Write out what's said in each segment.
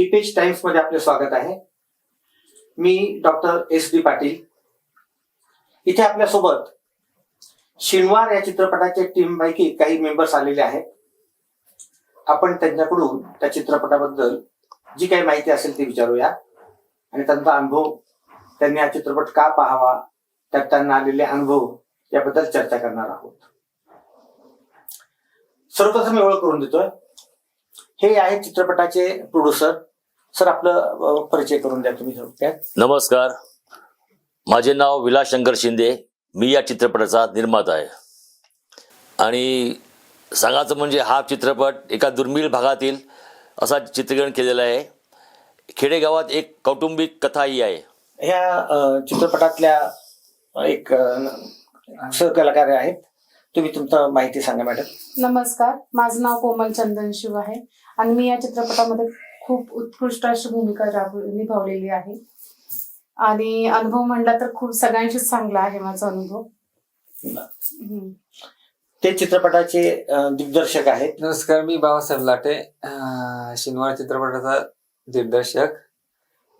इपेज टाइम्समध्ये आपले स्वागत आहे. मी डॉक्टर एस डी पाटील. इथे आपल्यासोबत शिनवार या चित्रपटाच्या टीम पैकी काही मेंबर्स आलेले आहेत. आपण त्यांच्याकडून त्या चित्रपटाबद्दल जी काही माहिती असेल ती विचारूया. आणि त्यांचा अनुभव त्यांनी हा चित्रपट का पाहावा त्यात त्यांना आलेले अनुभव याबद्दल चर्चा करणार आहोत. सर्वप्रथम मी ओळख करून देतोय. हे आहेत चित्रपटाचे प्रोड्युसर सर आपलं परिचय करून द्या तुम्ही थोडक्यात. नमस्कार. माझे नाव विलास शंकर शिंदे. मी या चित्रपटाचा निर्माता आहे. आणि सांगायचं म्हणजे हा चित्रपट एका दुर्मिळ भागातील असा चित्रीकरण केलेला आहे. खेडेगावात एक कौटुंबिक कथा ही आहे. ह्या चित्रपटातल्या एक सहकलाकार आहेत. तुम्ही तुमचं माहिती सांगा मॅडम. नमस्कार. माझं नाव कोमल चंदन शिव आहे. आणि मी या चित्रपटामध्ये खूप उत्कृष्ट अशी भूमिका राब- निभावलेली आहे. आणि अनुभव म्हणला तर खूप सगळ्यांशीच चांगला आहे माझा अनुभव. ते चित्रपटाचे दिग्दर्शक आहेत. नमस्कार मी बाबासाहेब लाटे. शिनवार चित्रपटाचा दिग्दर्शक.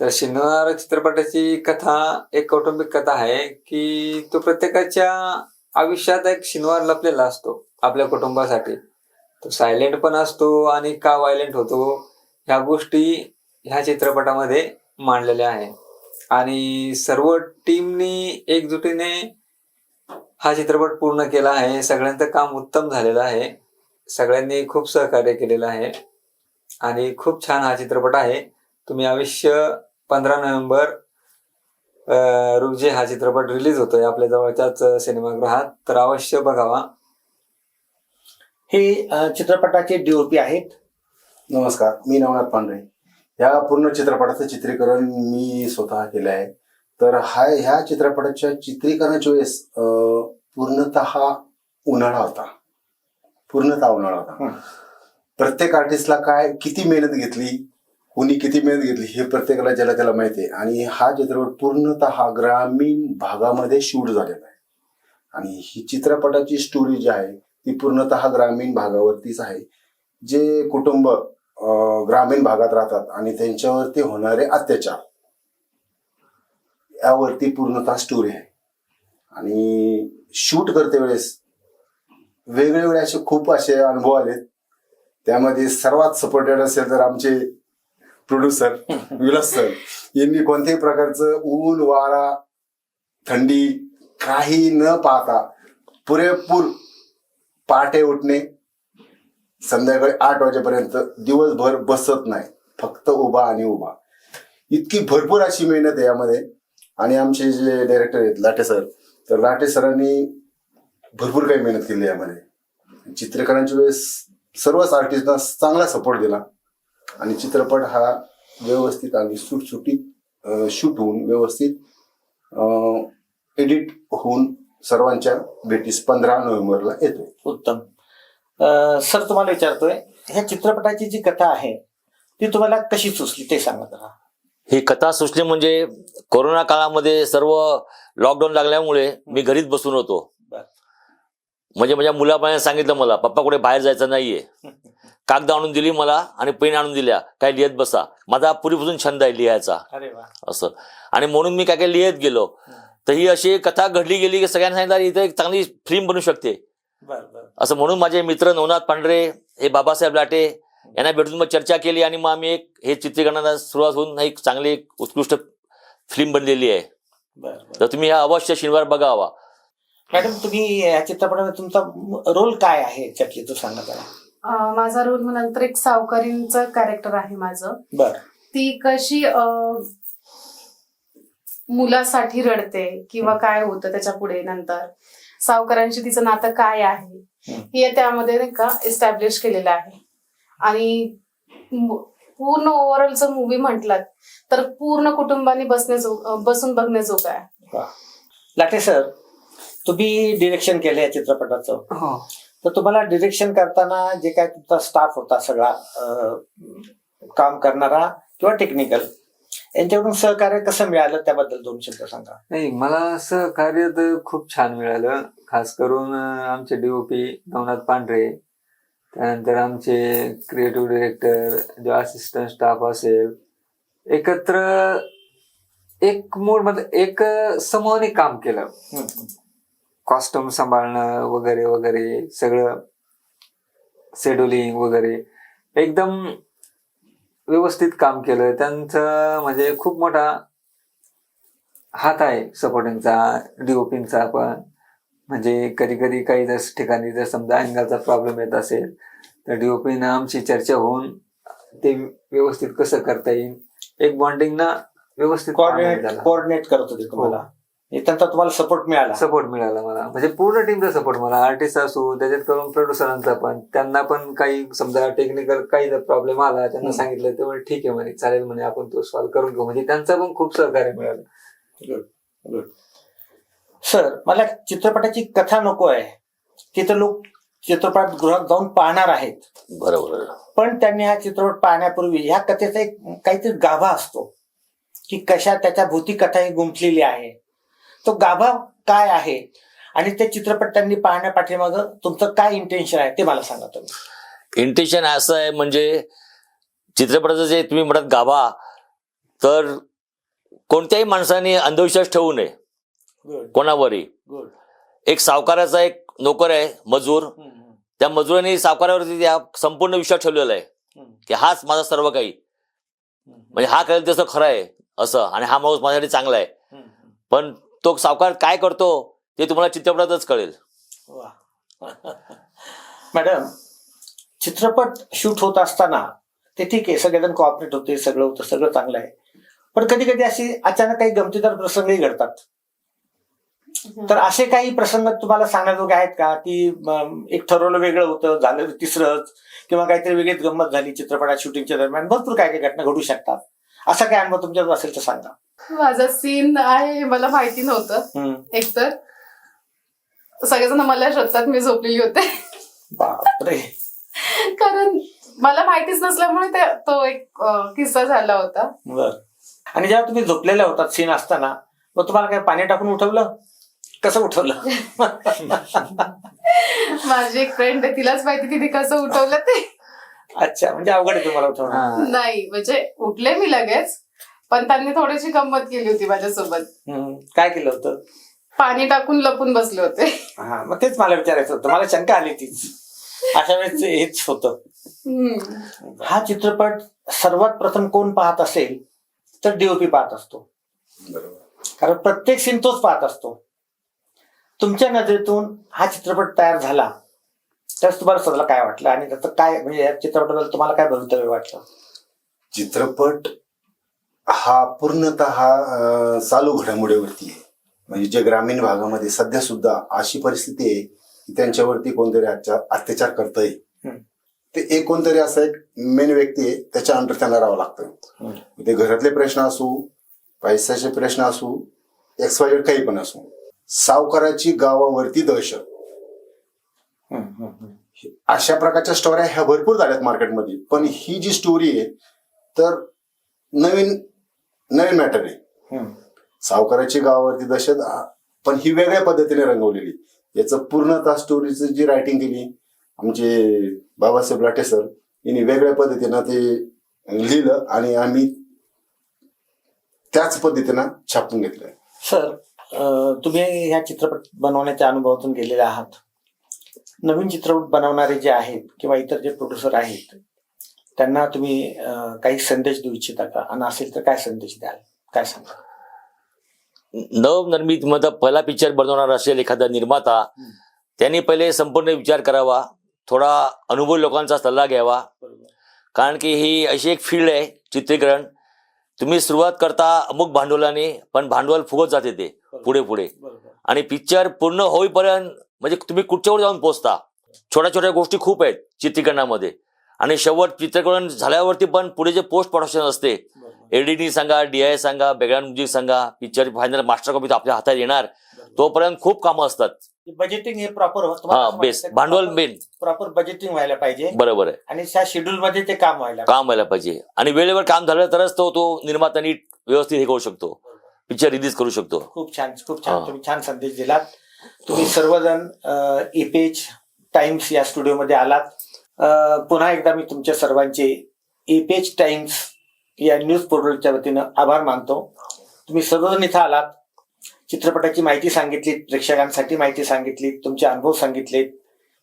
तर शिनवार चित्रपटाची कथा एक कौटुंबिक कथा आहे की तो प्रत्येकाच्या आयुष्यात एक शिनवार लपलेला असतो आपल्या कुटुंबासाठी. तो सायलेंट पण असतो आणि का वायलेंट होतो ह्या गोष्टी ह्या चित्रपटामध्ये मांडलेल्या आहे आणि सर्व टीमनी एकजुटीने हा चित्रपट पूर्ण केला आहे. सगळ्यांचं काम उत्तम झालेलं आहे. सगळ्यांनी खूप सहकार्य केलेलं आहे. आणि खूप छान हा चित्रपट आहे. तुम्ही आयुष्य पंधरा नोव्हेंबर अं, रोजी हा चित्रपट रिलीज होतोय आपल्या जवळच्याच सिनेमागृहात. तर अवश्य बघावा. हे चित्रपटाचे डीओपी आहेत. नमस्कार मी नवनाथ पांढरे. या पूर्ण चित्रपटाचं चित्रीकरण मी स्वतः केलं आहे. तर हा ह्या चित्रपटाच्या चित्रीकरणाच्या वेळेस पूर्णतः उन्हाळा होता. पूर्णतः उन्हाळा. होता. प्रत्येक आर्टिस्टला काय किती मेहनत घेतली कुणी किती मेहनत घेतली हे प्रत्येकाला ज्याला त्याला माहिती आहे. आणि हा चित्रपट पूर्णतः ग्रामीण भागामध्ये शूट झालेला आहे. आणि ही चित्रपटाची स्टोरी जी आहे ती पूर्णतः ग्रामीण भागावरतीच आहे. जे कुटुंब ग्रामीण भागात राहतात आणि त्यांच्यावरती होणारे अत्याचार. यावरती पूर्णतः स्टोरी आहे. आणि शूट करते वेळेस वेगवेगळे असे खूप असे अनुभव आलेत. त्यामध्ये सर्वात सपोर्टेड असेल तर आमचे प्रोड्युसर विलास सर यांनी कोणत्याही प्रकारचं ऊन वारा थंडी काही न पाहता पुरेपूर पहाटे उठणे संध्याकाळी आठ वाजेपर्यंत दिवसभर बसत नाही. फक्त उभा आणि उभा. इतकी भरपूर अशी मेहनत आहे यामध्ये. आणि आमचे जे डायरेक्टर आहेत लाटे सर तर लाटे सरांनी भरपूर काही मेहनत केली यामध्ये. चित्रकारांच्या वेळेस सर्वच आर्टिस्टना चांगला सपोर्ट दिला. आणि चित्रपट हा व्यवस्थित आणि सुटसुटीत शूट होऊन व्यवस्थित एडिट होऊन सर्वांच्या भेटीस पंधरा नोव्हेंबरला येतो उत्तम. सर तुम्हाला विचारतोय ह्या चित्रपटाची जी कथा आहे ती तुम्हाला कशी सुचली ते सांगा जरा ही कथा सुचली म्हणजे कोरोना काळामध्ये सर्व लॉकडाऊन लागल्यामुळे मी घरीच बसून होतो. म्हणजे माझ्या मुलाबाने सांगितलं मला पप्पा कुठे बाहेर जायचं नाहीये. कागद आणून दिली मला आणि पेन आणून दिल्या काय लिहित बसा. माझा पूर्वीपासून छंद आहे लिहायचा. असं. आणि म्हणून मी काय काय लिहित गेलो. तर ही अशी कथा घडली गेली की सगळ्यांना सांगितलं "अरे, इथं एक चांगली फिल्म बनू शकते. असं म्हणून माझे मित्र नवनाथ पांढरे हे बाबासाहेब लाटे यांना भेटून मग चर्चा केली आणि मग आम्ही एक हे चित्रीकरणाला सुरुवात होऊन एक चांगली एक उत्कृष्ट फिल्म बनलेली आहे. तर तुम्ही हा अवश्य शनिवार बघावा. मॅडम तुम्ही या चित्रपटामध्ये तुमचा रोल काय आहे याच्यातली तो सांगा जरा. माझा रोल नंतर एक सावकारींचं कॅरेक्टर आहे माझं. बर. ती कशी अं, मुलासाठी रडते किंवा काय होतं त्याच्या पुढे नंतर. सावकारांशी तिचं नातं काय आहे. हे त्यामध्ये नाही का एस्टॅब्लिश केलेलं आहे. आणि पूर्ण ओव्हरऑल जर मूवी म्हटलात तर पूर्ण कुटुंबाने बसण्याजो बसून बघण्याजोगा आहे. लाटे सर तुम्ही डिरेक्शन केलं या चित्रपटाचं. हो. तर तुम्हाला डिरेक्शन करताना जे काय तुमचा स्टाफ होता सगळा काम करणारा किंवा टेक्निकल यांच्याकडून सहकार्य कसं मिळालं त्याबद्दल दोन शब्द सांगा. नाही मला सहकार्य तर खूप छान मिळालं. खास करून आमचे डीओपी नवनाथ पांढरे त्यानंतर आमचे क्रिएटिव्ह डिरेक्टर जो असिस्टंट स्टाफ असेल एकत्र एक मूडमध्ये एक समूहाने काम केलं. कॉस्ट्युम सांभाळणं वगैरे वगैरे सगळं शेड्युलिंग वगैरे. एकदम व्यवस्थित काम केलं. त्यांचं म्हणजे खूप मोठा हात आहे सपोर्टिंगचा डीओपींचा पण म्हणजे कधी कधी काही जर ठिकाणी जर समजा अँगलचा प्रॉब्लेम येत असेल तर डीओपीनं आमची चर्चा होऊन ते व्यवस्थित कसं करता येईल? एक बॉन्डिंग ना व्यवस्थित कोऑर्डिनेट करत होते तुम्हाला. हे. त्यांचा तुम्हाला सपोर्ट मिळाला. सपोर्ट मिळाला मला. म्हणजे पूर्ण टीमचा सपोर्ट मला. आर्टिस्ट असू त्याच्यात करून प्रोड्युसरांचा पण त्यांना पण काही समजा टेक्निकल काही जर प्रॉब्लेम आला त्यांना. सांगितलं ते म्हणे ठीक आहे म्हणे चालेल म्हणे आपण तो सॉल्व्ह करून घेऊ. म्हणजे त्यांचं पण खूप सहकार्य मिळालं. सर मला चित्रपटाची कथा नको आहे. तिथं लोक चित्रपट गृहात जाऊन पाहणार आहेत. बरोबर. पण त्यांनी हा चित्रपट पाहण्यापूर्वी ह्या कथेचा एक काहीतरी गाभा असतो की कशा त्याच्या भूती कथा ही गुंफलेली आहे. तो गाभा काय आहे? आणि ते चित्रपट त्यांनी पाहण्या पाठीमागं तुमचं काय इंटेन्शन आहे ते मला सांगा तुम्ही. इंटेन्शन असं आहे म्हणजे चित्रपटाचं जे तुम्ही म्हणत गाभा तर कोणत्याही माणसाने अंधविश्वास ठेवू नये. कोणावरही. एक सावकाराचा एक नोकर आहे मजूर. त्या मजुराने सावकारावरती त्या संपूर्ण विश्वास ठेवलेला आहे. की हाच माझा सर्व काही. म्हणजे हा करेल तसं खरं आहे असं. आणि हा माणूस माझ्यासाठी चांगला आहे. पण तो सावकार काय करतो ते तुम्हाला चित्रपटातच कळेल. वा. मॅडम चित्रपट शूट होत असताना ते ठीक आहे सगळेजण कॉपरेट होते सगळं होतं सगळं चांगलं आहे. पण कधी कधी अशी अचानक काही गमतीदार प्रसंगही घडतात. तर असे काही प्रसंग तुम्हाला सांगण्याजोगे आहेत का? की एक ठरवलं वेगळं होतं झालं तिसरंच किंवा काहीतरी वेगळीच गंमत झाली चित्रपटात शूटिंगच्या दरम्यान? भरपूर काय काय घटना घडू शकतात. असा काय अनुभव तुमच्याजवळ असेल तर सांगा. माझा सीन आहे हे मला माहिती नव्हतं. एकतर सगळेजण मला शोधतात मी झोपलेली होते. बापरे. कारण मला माहितीच नसल्यामुळे ते तो एक किस्सा झाला होता. बर. आणि जेव्हा तुम्ही झोपलेल्या होतात सीन असताना मग तुम्हाला काय पाणी टाकून उठवलं? कसं उठवलं? माझी एक फ्रेंड आहे तिलाच माहिती तिने कसं उठवलं ते. अच्छा म्हणजे अवघड आहे तुम्हाला उठवणं. हा. नाही म्हणजे उठले मी लगेच. पण त्यांनी थोडीशी गंमत केली होती माझ्यासोबत. हम्म. काय केलं होतं? पाणी टाकून लपून बसले होते. हा मग तेच मला विचारायचं होतं. मला शंका आली तीच. अशा वेळेस हेच होतं. हम्म. हा चित्रपट सर्वात प्रथम कोण पाहत असेल तर डीओपी पाहत असतो. बरोबर. कारण प्रत्येक सीन तोच पाहत असतो. तुमच्या नजरेतून हा चित्रपट तयार झाला त्यावेळेस तुम्हाला स्वतःला काय वाटलं? आणि त्याचं काय म्हणजे या चित्रपटाबद्दल तुम्हाला काय भवितव्य वाटलं? चित्रपट हा पूर्णतः चालू घडामोडीवरती आहे म्हणजे जे ग्रामीण भागामध्ये सध्या सुद्धा अशी परिस्थिती आहे की त्यांच्यावरती कोणतरी अत्या- अत्याचार करतंय हम्म. ते एक कोणतरी असं एक मेन व्यक्ती आहे त्याच्या अंडर त्यांना राहावं लागतं. ते घरातले प्रश्न असू पैशाचे प्रश्न असू एक्स वाय काही पण असू सावकाराची गावावरती दहशत. अशा प्रकारच्या स्टोऱ्या ह्या भरपूर झाल्यात मार्केटमध्ये पण ही जी स्टोरी आहे तर नवीन नवीन मॅटर आहे. सावकाराची गावावरती दहशत आ, पण ही वेगळ्या पद्धतीने रंगवलेली. याचं पूर्णतः स्टोरीचं जी रायटिंग केली आमचे बाबासाहेब लाटे सर यांनी वेगळ्या पद्धतीनं ते लिहिलं आणि आम्ही त्याच पद्धतीनं छापून घेतलंय. सर तुम्ही ह्या चित्रपट बनवण्याच्या अनुभवातून गेलेले आहात. नवीन चित्रपट बनवणारे जे आहेत किंवा इतर जे प्रोड्युसर आहेत त्यांना तुम्ही काही संदेश देऊ इच्छिता का? आणि असेल तर काय संदेश द्याल? काय सांगा नवनिर्मित मध्ये पहिला पिक्चर बनवणार असेल एखादा निर्माता त्यांनी पहिले संपूर्ण विचार करावा थोडा अनुभव लोकांचा सल्ला घ्यावा. कारण की ही अशी एक फील्ड आहे चित्रीकरण. तुम्ही सुरुवात करता अमुक भांडवलाने पण भांडवल फुगत जाते ते पुढे पुढे. आणि पिक्चर पूर्ण होईपर्यंत म्हणजे तुम्ही कुठच्यावर जाऊन पोहोचता छोट्या छोट्या गोष्टी खूप आहेत चित्रीकरणामध्ये. आणि शेवट चित्रीकरण झाल्यावरती पण पुढे जे पोस्ट प्रोडक्शन असते एडिटिंग सांगा डीआय सांगा बॅकग्राऊंड म्युझिक सांगा पिक्चर फायनल मास्टर कॉपी आपल्या हातात येणार. तोपर्यंत खूप कामं असतात. बजेटिंग हे प्रॉपर हा बेस भांडवल मेन प्रॉपर बजेटिंग व्हायला पाहिजे. बरोबर आहे. आणि त्या शेड्यूल मध्ये ते काम व्हायला काम व्हायला पाहिजे. आणि वेळेवर काम झालं तरच तो तो निर्माता नीट व्यवस्थित हे करू शकतो. पिक्चर रिलीज करू शकतो. खूप छान खूप छान. तुम्ही छान संदेश दिलात. तुम्ही सर्वजण इपेज टाइम्स या स्टुडिओमध्ये आलात. पुन्हा एकदा मी तुमच्या सर्वांचे एपेज टाइम्स या न्यूज पोर्टलच्या वतीनं आभार मानतो. तुम्ही सर्वजण इथं आलात. चित्रपटाची माहिती सांगितली प्रेक्षकांसाठी माहिती सांगितली तुमचे अनुभव सांगितलेत.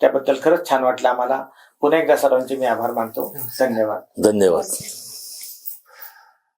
त्याबद्दल खरंच छान वाटलं आम्हाला. पुन्हा एकदा सर्वांचे मी आभार मानतो. धन्यवाद. धन्यवाद.